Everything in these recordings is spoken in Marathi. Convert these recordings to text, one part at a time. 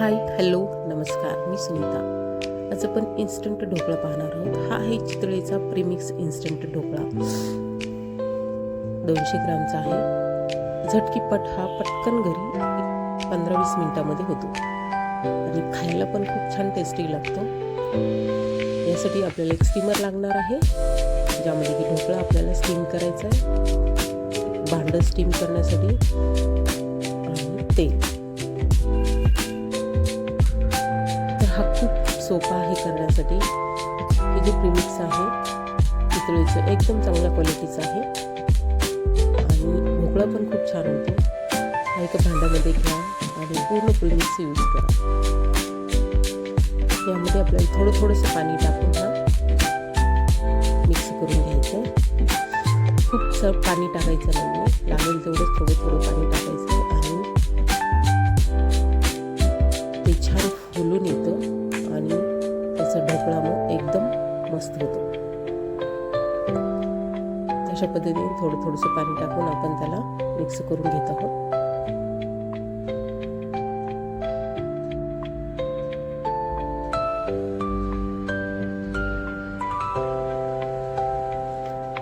हाय हॅलो नमस्कार मी सुनीता. आज आपण इन्स्टंट ढोकळा पाहणार आहोत. हा आहे चितळेचा प्रीमिक्स इन्स्टंट ढोकळा. दोनशे ग्रामचा आहे. झटकीपट हा पटकन घरी पंधरा वीस मिनिटामध्ये होतो. आणि खायला पण खूप छान टेस्टी लागतो. यासाठी आपल्याला एक स्टीमर लागणार आहे ज्यामध्ये की ढोकळा आपल्याला स्टीम करायचा आहे. भांडं स्टीम करण्यासाठी. आणि तेल. सोपा आहे करण्यासाठी हे जे प्रिमिक्स आहे पितळीचं एकदम चांगल्या क्वालिटीचं आहे. आणि ढोकळा पण खूप छान होतो. हा एका भांड्यामध्ये घ्या आणि पूर्ण प्रिमिक्स यूज करा. यामध्ये आपल्याला थोडं थोडंसं पाणी टाकून हा मिक्स करून घ्यायचं. खूप सर पाणी टाकायचं नाही आहे लागेल तेवढंच थोडं थोडं पाणी टाकायचं. पद्धतीने थोडं थोडंसं पाणी टाकून आपण त्याला मिक्स करून घेत आहोत.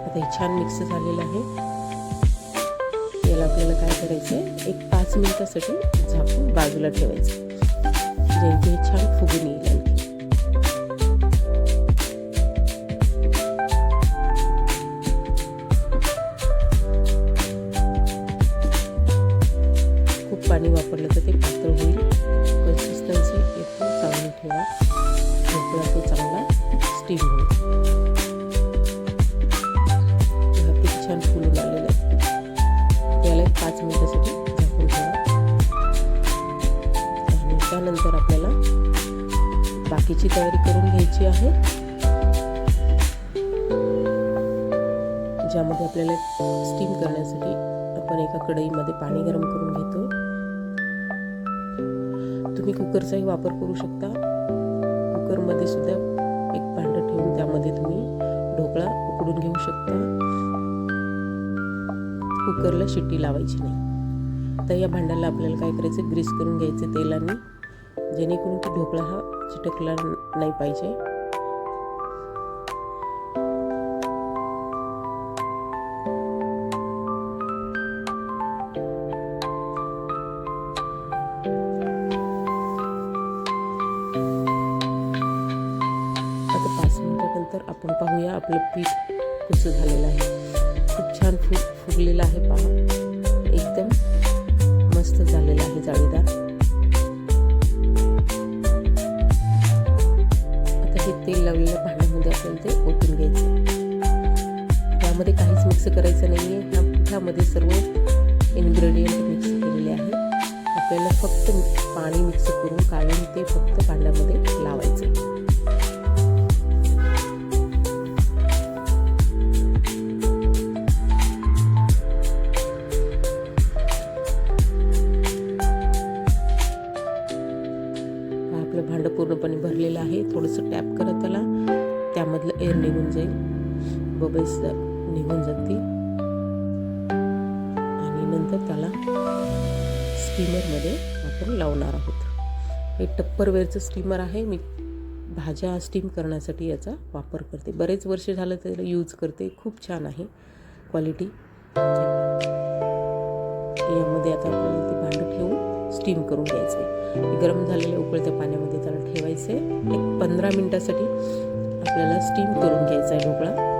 आता हे छान मिक्स झालेलं आहे. याला आपल्याला काय करायचं आहे एक पाच मिनिटासाठी झाकून बाजूला ठेवायचं जेणेकरून हे छान फुगून येईल. पाणी वापरलं तर ते पात्र होईल. कन्सिस्टन्सी एकदम चांगली ठेवा. ढोकळा तो चांगला स्टीम होईल. खूप किती छान फुलून आलेलं आहे. याला एक पाच मिनिटासाठी झाकून ठेवा. आणि त्यानंतर आपल्याला बाकीची तयारी करून घ्यायची आहे. ज्यामध्ये आपल्याला स्टीम करण्यासाठी आपण एका कढईमध्ये पाणी गरम करून घेतो. तुम्ही कुकरचाही वापर करू शकता. कुकरमध्ये सुद्धा एक भांडं ठेवून त्यामध्ये तुम्ही ढोकळा उकडून घेऊ शकता. कुकरला शिट्टी लावायची नाही. तर या भांड्याला आपल्याला काय करायचं? ग्रीस करून घ्यायचं तेलाने. जेणेकरून की ढोकळा हा चिटकला नाही पाहिजे. आपण पाहूया आपलं पीठ कसं झालेलं आहे. खूप छान फुग फुगलेलं आहे पहा. एकदम मस्त झालेलं आहे जाळीदार. आता हे तेल लावलेल्या भांड्यामध्ये आपल्याला ते ओतून घ्यायचं त्यामध्ये काहीच मिक्स करायचं नाही आहे ह्या पिठामध्ये सर्व इन्ग्रेडियंट मिक्स केलेले आहे. आपल्याला फक्त पाणी मिक्स करून काढून ते फक्त भांड्यामध्ये लावायचं भांडं पूर्णपणे भरलेलं आहे. थोडंसं टॅप करत त्याला. त्यामधलं एअर निघून जाईल. बबल्स निघून जातील. आणि नंतर त्याला स्टीमरमध्ये आपण लावणार आहोत. हे टप्परवेअरचं स्टीमर आहे. मी भाज्या स्टीम करण्यासाठी याचा वापर करते. बरेच वर्ष झालं त्याला यूज करते. खूप छान आहे. क्वालिटी यामध्ये आता आपल्याला स्टीम करून घ्यायचं. आहे गरम झालेल्या उकळत्या पाण्यामध्ये त्याला ठेवायचे. एक पंधरा मिनटासाठी आपल्याला स्टीम करून घ्यायचा आहे ढोकळा.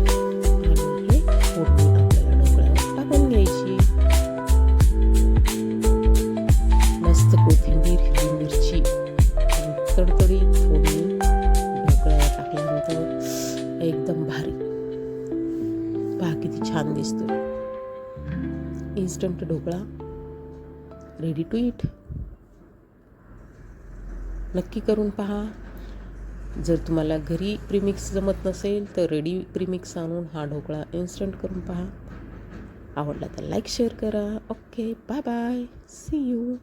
एकदम भारी. पहा किती छान दिसतो instant dhokla. Ready to eat नक्की करून पहा. जर तुम्हाला घरी प्रीमिक्स जमत नसेल तर रेडी प्रीमिक्स आणून हा ढोकळा इन्स्टंट करून पहा. आवडला तर लाईक शेअर करा. Okay bye bye see you